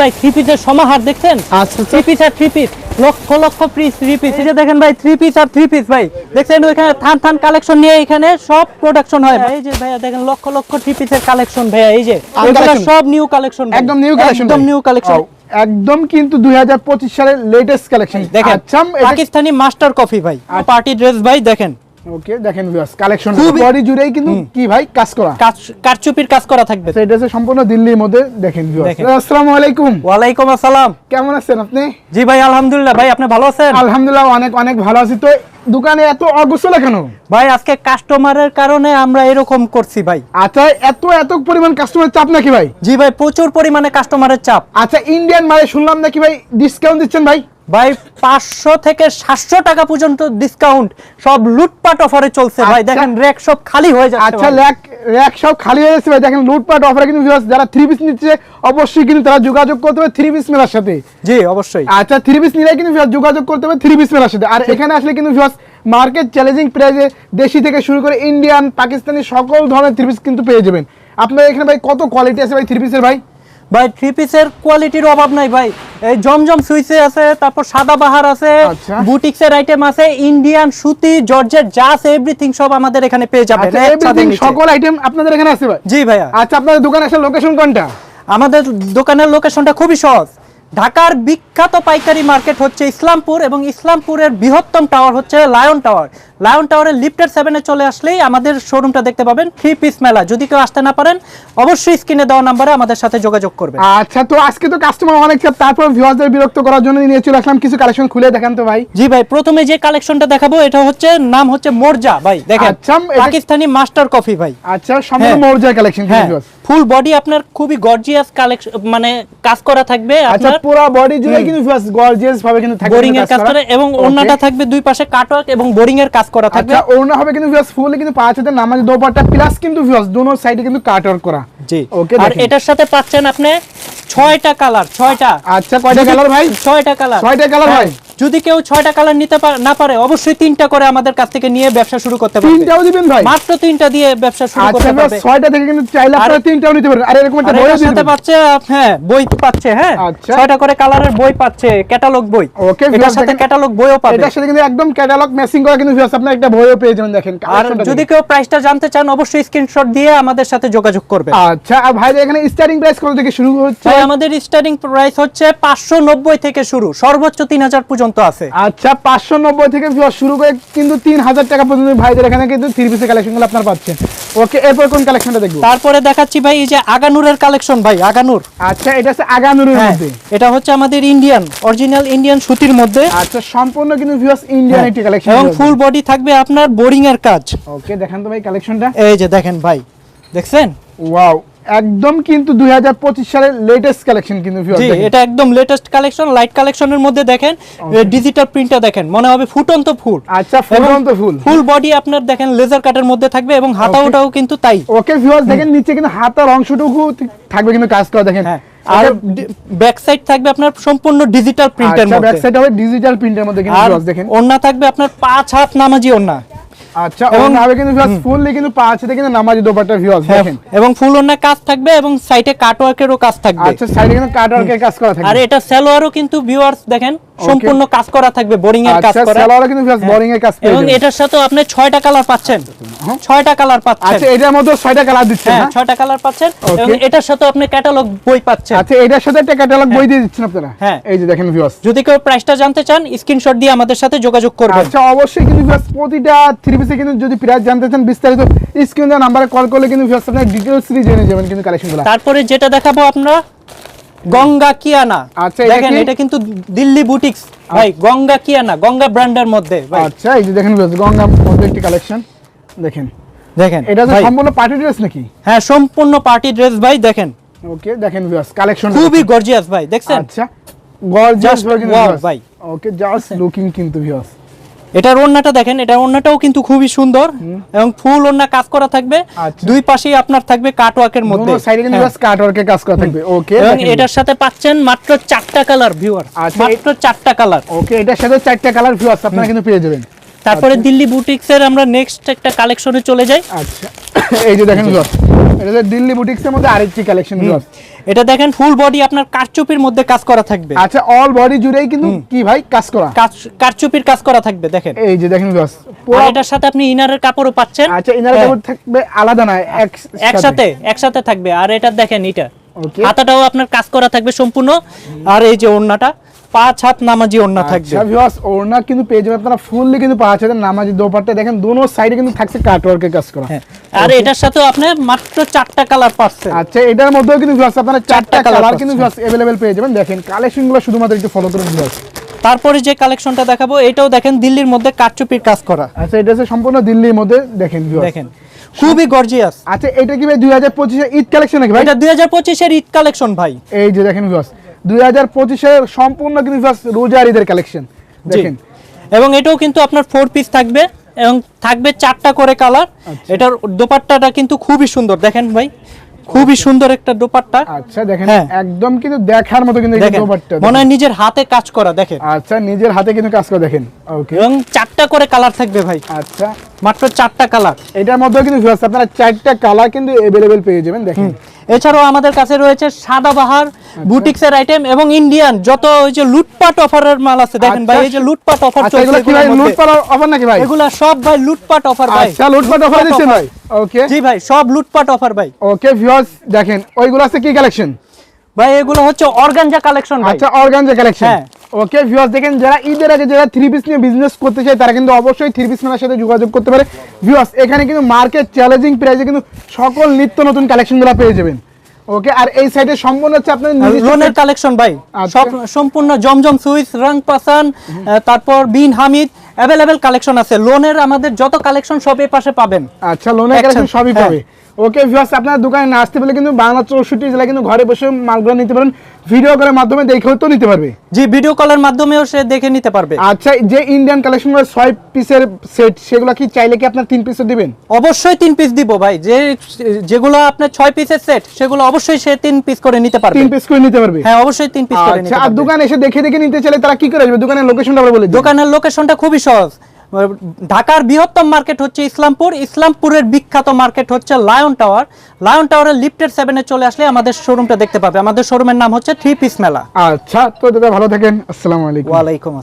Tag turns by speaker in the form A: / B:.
A: ভাই থ্রি পিসের সমাহার দেখছেন?
B: আচ্ছা
A: থ্রি পিস আর থ্রি পিস লক্ষ লক্ষ পিস থ্রি পিস যে দেখেন ভাই থ্রি পিস আর থ্রি পিস ভাই। দেখছেন ওইখানে থান থান কালেকশন নিয়ে এখানে সব প্রোডাকশন হয় ভাই। এই যে ভাইয়া দেখেন লক্ষ লক্ষ থ্রি পিসের কালেকশন ভাইয়া। এই যে? সব নিউ কালেকশন
B: একদম নিউ কালেকশন
A: একদম নিউ কালেকশন
B: একদম কিন্তু 2025 সালের লেটেস্ট কালেকশন
A: দেখেন
B: আচ্ছা
A: পাকিস্তানি মাস্টার কফি ভাই। পার্টি ড্রেস ভাই দেখেন।
B: ওকে দেখেন ভিউয়ার্স কালেকশন বডি জুড়েই কিন্তু কি ভাই? কাজ করা।
A: কারচুপির কাজ করা থাকবে।
B: এটা হচ্ছে সম্পূর্ণ দিল্লির মধ্যে দেখেন ভিউয়ার্স আসসালামু আলাইকুম।
A: ওয়ালাইকুম আসসালাম।
B: কেমন আছেন আপনি?
A: জি ভাই আলহামদুলিল্লাহ। ভাই আপনি ভালো আছেন?
B: আলহামদুলিল্লাহ অনেক অনেক ভালো আছি। তো দোকানে এত অগোছলা কেন?
A: ভাই আজকে কাস্টমারের কারণে আমরা এরকম করছি ভাই।
B: আচ্ছা এত এত পরিমাণ কাস্টমার চাপ নাকি ভাই?
A: জি ভাই প্রচুর পরিমাণে কাস্টমারের চাপ।
B: আচ্ছা ইন্ডিয়ান মালে শুনলাম নাকি ভাই ডিসকাউন্ট দিচ্ছেন ভাই?
A: ভাই পাঁচশো থেকে সাতশো টাকা পর্যন্ত ডিসকাউন্ট সব লুটপাট অফারে চলছে। ভাই
B: আচ্ছা।
A: দেখেন র্যাক সব খালি হয়ে যাচ্ছে
B: আচ্ছা। র্যাক র্যাক সব খালি হয়ে যাচ্ছে ভাই। দেখেন লুটপাট অফারে কিন্তু যারা থ্রি পিস নিচ্ছে অবশ্যই কিন্তু তারা যোগাযোগ করতে হবে থ্রি পিস মেলার সাথে।
A: জি অবশ্যই।
B: আচ্ছা থ্রি পিস নিলে কিন্তু যোগাযোগ করতে হবে থ্রি পিস মেলার সাথে। আর এখানে আসলে কিন্তু মার্কেট চ্যালেঞ্জিং প্রাইজে দেশি থেকে শুরু করে ইন্ডিয়ান পাকিস্তানি সকল ধরনের থ্রি পিস কিন্তু পেয়ে যাবেন। আপনার এখানে ভাই কত কোয়ালিটি আছে ভাই থ্রি পিসের ভাই?
A: ভাই থ্রি পিসের কোয়ালিটির অভাব নাই ভাই। এই জমজম সুইসে আছে তারপর সাদা বাহার আছে
B: বুটিক্স
A: বুটিক্সের আইটেম আছে ইন্ডিয়ান সুতি জর্জের জাস এভরিথিং সব আমাদের এখানে পেয়ে যাবেন।
B: আচ্ছা
A: নিচে।
B: সকল আইটেম আপনাদের এখানে আছে ভাই?
A: জি ভাইয়া।
B: আচ্ছা আপনাদের দোকানে আসার লোকেশন কোনটা?
A: আমাদের দোকানের লোকেশনটা খুবই সহজ। ঢাকার বিখ্যাত পাইকারি মার্কেট হচ্ছে ইসলামপুর এবং ইসলামপুরের বৃহত্তম টাওয়ার হচ্ছে লায়ন টাওয়ার। লায়ন টাওয়ারের লিফটের সেভেনে চলে আসলেই আমাদের শোরুমটা দেখতে পাবেন থ্রি পিস মেলা। যদি কেউ আসতে না পারেন অবশ্যই স্ক্রিনে দেওয়া নাম্বারে আমাদের সাথে যোগাযোগ করবেন।
B: আচ্ছা তো আজকে তো কাস্টমার অনেক চাপ তারপর ভিউয়ারদের বিরক্ত করার জন্য নিয়ে চলে আসলাম। কিছু কালেকশন খুলে দেখান তো ভাই।
A: জি ভাই প্রথমে যে কালেকশনটা দেখাবো এটা হচ্ছে নাম হচ্ছে মোরজা ভাই দেখেন।
B: আচ্ছা,
A: পাকিস্তানি মাস্টার কফি ভাই।
B: আচ্ছা সম্পূর্ণ। মৌর্যা কালেকশন
A: হ্যাঁ। ফুল বডি আপনার খুবই গর্জিয়াস কালেকশন মানে কাজ করা থাকবে
B: আচ্ছা পুরো বডি জুড়ে কিন্তু গর্জিয়াস ভাবে কিন্তু থাকবে
A: বোরিং এর কাজ করে এবং. ওন্নাটা থাকবে দুই পাশে কাটওয়ার্ক এবং বোরিং এর কাজ করা থাকবে।
B: আচ্ছা ওড়না হবে কিন্তু ভিউয়ার্স ফুল কিন্তু পাঁচ হাজার নামাজ দোপাট্টা প্লাস কিন্তু ভিউয়ার্স দোনো সাইডে কিন্তু কাট ওয়ার্ক করা।
A: জি।
B: ওকে
A: আর এটার সাথে পাচ্ছেন আপনি ছয়টা কালার ছয়টা।
B: আচ্ছা কয়টা কালার ভাই?
A: ছয়টা কালার
B: ছয়টা কালার ভাই।
A: যদি কেউ ছয়টা কালার নিতে না পারে অবশ্যই তিনটা করে আমাদের কাছ থেকে নিয়ে ব্যবসা শুরু করতে পারবে।
B: তিনটাও দিবেন ভাই?
A: মাত্র তিনটা দিয়ে ব্যবসা শুরু
B: আচ্ছা
A: করতে পারবে।
B: ছয়টা থেকে কিন্তু চাইলে আপনারা তিনটাও নিতে পারেন আর এরকম একটা দিয়ে
A: সাথে পাচ্ছে হ্যাঁ বই পাচ্ছে হ্যাঁ?
B: আচ্ছা।
A: ছয়টা করে কালারের বই পাচ্ছে ক্যাটালগ বই।
B: Okay,
A: এটার সাথে ক্যাটালগ বইও পাবে।
B: এটার সাথে কিন্তু একদম ক্যাটালগ ম্যাচিং করা কিন্তু ভিউয়ার্স আপনারা একটা বইও পেয়ে যাবেন দেখেন
A: আর যদি কেউ প্রাইসটা জানতে চান অবশ্যই স্ক্রিনশট দিয়ে আমাদের সাথে যোগাযোগ করবে
B: আচ্ছা আর ভাই এখানে স্টার্টিং প্রাইস কত থেকে শুরু হচ্ছে?
A: তাই আমাদের স্টার্টিং প্রাইস হচ্ছে পাঁচশো নব্বই থেকে শুরু। সর্বোচ্চ তিন হাজার পর্যন্ত আছে।
B: আচ্ছা পাঁচশো নব্বই থেকে viewers শুরু করে কিন্তু তিন হাজার টাকা পর্যন্ত ভাইদের এখানে কিন্তু থ্রি পিসের কালেকশনগুলো আপনারা পাচ্ছেন। ওকে এরপর কোন কালেকশনটা দেখব?
A: তারপরে দেখাচ্ছি ভাই এই যে আগানুরের কালেকশন ভাই আগানুর।
B: আচ্ছা এটা হচ্ছে আগানুরের
A: হ্যাঁ
B: মধ্যে।
A: এটা হচ্ছে আমাদের ইন্ডিয়ান অরিজিনাল ইন্ডিয়ান সুতির মধ্যে।
B: আচ্ছা সম্পূর্ণ কিন্তু ভিউয়ার্স ইন্ডিয়ান একটি কালেকশন
A: হ্যাঁ। এবং ফুল বডি থাকবে আপনার বোরিং এর কাজ।
B: ওকে দেখেন তো ভাই কালেকশনটা
A: এই যে দেখেন ভাই দেখছেন?
B: ওয়াও একদম কিন্তু 2025 সালের লেটেস্ট কালেকশন কিন্তু
A: জি এটা একদম লেটেস্ট কালেকশন লাইট কালেকশনের মধ্যে দেখেন ডিজিটাল প্রিন্টটা দেখেন মনে হবে ফুটন্ত ফুল।
B: আচ্ছা ফুলন্ত ফুল।
A: ফুল বডি আপনার দেখেন লেজার কাটের মধ্যে থাকবে এবং হাতাওটাও কিন্তু তাই।
B: ওকে ভিউয়ার্স দেখেন নিচে কিন্তু হাতার অংশটুকু থাকবে কিন্তু কাজ করা দেখেন।
A: হ্যাঁ। আর ব্যাক সাইড থাকবে আপনার সম্পূর্ণ ডিজিটাল প্রিন্টের
B: আচ্ছা ব্যাক সাইড হবে ডিজিটাল প্রিন্টের মধ্যে কিন্তু দেখেন।
A: ওন্না থাকবে আপনার পাঁচ হাত নামাজি ওন্না
B: আচ্ছা
A: এবং-
B: হবে কিন্তু ভিউয়ার্স ফুললি কিন্তু পাঁচ আছে কিন্তু নামাজি দোপাট্টা ভিউয়ার্স
A: হ্যাঁ,
B: দেখেন।
A: এবং ফুল ওন্না কাজ থাকবে এবং সাইডে কাটওয়ার্কেরও কাজ থাকবে।
B: আচ্ছা সাইডে কিন্তু কাট ওয়ার্কের কাজ করা
A: আর
B: থাকবে
A: এটা সেলোয়ারও কিন্তু ভিউয়ার্স দেখেন সম্পূর্ণ কাজ করা থাকবে বোরিং এর কাজ
B: আচ্ছা
A: করা।
B: সালোয়ারে কিন্তু ভিউয়ার্স
A: হ্যাঁ।
B: বোরিং এর কাজ পেয়ে
A: এবং এটার সাথে আপনি ছয়টা কালার পাচ্ছেন। ছয়টা কালার পাচ্ছেন।
B: আচ্ছা এটার মধ্যে ছয়টা কালার দিচ্ছেন
A: হ্যাঁ
B: না
A: ছয়টা কালার পাচ্ছেন। এবং এটার সাথে আপনি ক্যাটালগ বই পাচ্ছেন।
B: আচ্ছা এটার সাথে একটা ক্যাটালগ বই দিয়ে দিচ্ছেন আপনারা?
A: হ্যাঁ।
B: এই যে দেখেন ভিউয়ার্স
A: যদি কেউ প্রাইসটা জানতে চান স্ক্রিনশট দিয়ে আমাদের সাথে যোগাযোগ করবেন।
B: আচ্ছা অবশ্যই কিন্তু ভিউয়ার্স প্রতিটা থ্রি পিসে কিন্তু যদি প্রাইস জানতে চান বিস্তারিত স্ক্রিন নাম্বারে কল করলে কিন্তু ভিউয়ার্স আপনারা ডিটেইলস জেনে যাবেন কিন্তু কালেকশনগুলো
A: তারপরে যেটা দেখাবো আমরা গঙ্গা কিয়ানা।
B: আচ্ছা,
A: দেখেন এটা কিন্তু দিল্লি বুটিক্স। ভাই গঙ্গা কিয়ানা গঙ্গা ব্র্যান্ডের মধ্যে ভাই।
B: আচ্ছা এই যে দেখেন গঙ্গা মধ্যে একটি কালেকশন দেখেন।
A: দেখেন
B: এটা
A: ভাই,
B: সম্পূর্ণ পার্টি ড্রেস নাকি?
A: হ্যাঁ সম্পূর্ণ পার্টি ড্রেস ভাই দেখেন।
B: ওকে দেখেন ভিউয়ার্স কালেকশন
A: খুবই গর্জিয়াস ভাই দেখছেন?
B: আচ্ছা গর্জিয়াস
A: ভাই।
B: ওকে জাস্ট লুকিং কিন্তু ভিউয়ার্স।
A: এটার ওড়নাটা দেখেন এটার ওড়নাটাও কিন্তু খুবই সুন্দর এবং ফুল ওড়না কাজ করা থাকবে।
B: আচ্ছা।
A: দুই পাশেই আপনার থাকবে কাটওয়ার্কের মধ্যে।
B: সাইডে কিন্তু
A: হ্যাঁ।
B: ভিউয়ার্স কাজ করা থাকবে। ওকে
A: এবং এটার সাথে পাচ্ছেন মাত্র চারটা কালার ভিউয়ার
B: আচ্ছা,
A: মাত্র চারটা কালার
B: ওকে এটার সাথে চারটা কালার ভিউয়ার্স আপনারা কিন্তু পেয়ে যাবেন।
A: তারপরে দিল্লি বুটিক্স এর আমরা নেক্সট একটা কালেকশনে চলে যাই।
B: আচ্ছা। এই যে দেখেন এটা হচ্ছে দিল্লি বুটিক্সের মধ্যে আরেকটি কালেকশন
A: এটা দেখেন ফুল বডি আপনার কারচুপির মধ্যে কাজ করা থাকবে।
B: আচ্ছা অল বডি জুড়েই কিন্তু কি ভাই? কাজ করা।
A: কারচুপির কাজ করা থাকবে দেখেন।
B: এই যে দেখেন ভিউয়ার্স
A: আর এটার সাথে আপনি ইনারের কাপড়ও পাচ্ছেন।
B: আচ্ছা ইনার
A: হ্যাঁ।
B: কাপড় থাকবে আলাদা এক
A: একসাথে একসাথে থাকবে। আর এটা দেখেন এটা. হাতাটাও আপনার কাজ করা থাকবে সম্পূর্ণ। আর এই যে ওড়নাটা পাঁচ হাত নামাজি ওড়না থাকবে
B: আচ্ছা ভিউয়ার্স ওড়না কিন্তু পেয়ে যাবেন আপনারা ফুললি কিন্তু পাওয়া যাচ্ছে নামাজি দোপাট্টা দেখেন দোনো সাইডে কিন্তু থাকছে কাট ওয়ার্কের কাজ করা
A: হ্যাঁ আর এটার সাথেও আপনি মাত্র চারটা কালার পাচ্ছেন
B: আচ্ছা এটার মধ্যেও কিন্তু ভিউয়ার্স আপনারা চারটা
A: colour
B: কালার
A: পাচ্ছেন।
B: কিন্তু ভিউয়ার্স अवेलेबल পেয়ে যাবেন দেখেন কালেকশনগুলো শুধুমাত্র একটু ফলো করুন ভিউয়ার্স
A: তারপরে যে কালেকশনটা দেখাবো এটাও দেখেন দিল্লির মধ্যে কারচুপির কাজ করা
B: আচ্ছা এটা হচ্ছে সম্পূর্ণ দিল্লির মধ্যে দেখেন ভিউয়ার্স
A: দেখেন খুবই গর্জিয়াস
B: আচ্ছা এটা কি ভাই দুই হাজার পঁচিশে ঈদ কালেকশন নাকি ভাই
A: এটা দুই হাজার পঁচিশের ঈদ কালেকশন ভাই
B: এই যে দেখেন ভিউয়ার্স দুই হাজার পঁচিশের সম্পূর্ণ কিন্তু ভিউয়ার্স রোজার ঈদের কালেকশন
A: জি।
B: দেখেন
A: এবং এটাও কিন্তু আপনার ফোর পিস থাকবে এবং থাকবে চারটা করে কালার
B: আচ্ছা।
A: এটার দোপাট্টাটা কিন্তু খুবই সুন্দর দেখেন ভাই খুবই সুন্দর একটা দোপাট্টা
B: আচ্ছা দেখেন
A: হ্যাঁ।
B: একদম কিন্তু দেখার মতো কিন্তু এই
A: দেখেন
B: দোপাট্টা
A: মনে হয় নিজের হাতে কাজ করা দেখেন
B: আচ্ছা নিজের হাতে কিন্তু কাজ করে দেখেন ওকে
A: এবং চারটা করে কালার থাকবে ভাই
B: আচ্ছা
A: মাত্র চারটা কালার
B: এটার মধ্যেও কিন্তু ভিউয়ার্স আপনারা চারটা কালার কিন্তু अवेलेबल পেয়ে যাবেন দেখেন
A: এছাড়াও আমাদের কাছে রয়েছে সাদাবাহার বুটিক্সের আইটেম এবং ইন্ডিয়ান যত ওই যে লুটপাট অফারের মাল আছে দেখেন ভাই এই যে লুটপাট অফার
B: আচ্ছা
A: চলছে
B: এগুলো কি ভাই
A: এগুলোর
B: লুট
A: মধ্যে।
B: পাওয়ার অফার নাকি ভাই?
A: এগুলা সব ভাই লুটপাট অফার ভাই।
B: আচ্ছা লুটপাট অফার দিচ্ছেন ভাই। ওকে
A: জি ভাই সব লুটপাট অফার ভাই।
B: ওকে ভিউয়ার্স দেখেন ওইগুলো আছে কি কালেকশন
A: ভাই এগুলো হচ্ছে অর্গানজা কালেকশন ভাই।
B: আচ্ছা অর্গানজা কালেকশন
A: হ্যাঁ।
B: ওকে ভিউয়ার্স দেখেন যারা ঈদের আগে যারা থ্রি পিস নিয়ে বিজনেস করতে চায় তারা কিন্তু অবশ্যই থ্রি পিস মেলার সাথে যোগাযোগ করতে পারে। ভিউয়ার্স এখানে কিন্তু মার্কেট চ্যালেঞ্জিং প্রাইসে কিন্তু সকল নিত্য নতুন কালেকশনগুলো পেয়ে যাবেন। ওকে আর এই সাইডে সম্পূর্ণ হচ্ছে আপনার
A: লোনের কালেকশন ভাই
B: আচ্ছা।
A: সব সম্পূর্ণ জমজম সুইস রং পাসান তারপর বিন হামিদ অ্যাভেলেবেল কালেকশন আছে। লোনের আমাদের যত কালেকশন সব এই পাশে পাবেন।
B: আচ্ছা লোনের কালেকশন সবই
A: হ্যাঁ।
B: পাবে। ওকে ভিউয়ার্স আপনার দোকানে না আসতে পারলে কিন্তু বাংলা চৌষট্টি জেলা কিন্তু ঘরে বসে মালগুলো নিতে পারেন ভিডিও কলের মাধ্যমে দেখেও তো নিতে পারবে।
A: জি ভিডিও কলের মাধ্যমেও সে দেখে নিতে পারবে।
B: আচ্ছা যে ইন্ডিয়ান কালেকশনগুলো ছয় পিসের সেট সেগুলো কি চাইলে কি আপনার তিন পিসও দিবেন?
A: অবশ্যই তিন পিস দিব ভাই। যে যেগুলো আপনার ছয় পিসের সেট সেগুলো অবশ্যই সে তিন পিস করে নিতে পারবে।
B: তিন পিস করে নিতে পারবে?
A: হ্যাঁ অবশ্যই তিন পিস করে নিতে
B: আচ্ছা আর
A: পারবে।
B: দোকান এসে দেখে দেখে নিতে চাইলে তারা কি করে আসবে? দোকানের লোকেশনটা বলে
A: দোকানের লোকেশনটা খুবই সহজ। ঢাকার বৃহত্তম মার্কেট হচ্ছে ইসলামপুর। ইসলামপুরের বিখ্যাত মার্কেট হচ্ছে লায়ন টাওয়ার। লায়ন টাওয়ারের লিফটের সেভেনে চলে আসলে আমাদের শোরুমটা দেখতে পাবে। আমাদের শোরুমের নাম হচ্ছে থ্রি পিস মেলা
B: আচ্ছা তো দাদা ভালো থাকেন। আসসালামু আলাইকুম।
A: ওয়ালাইকুম আসসালাম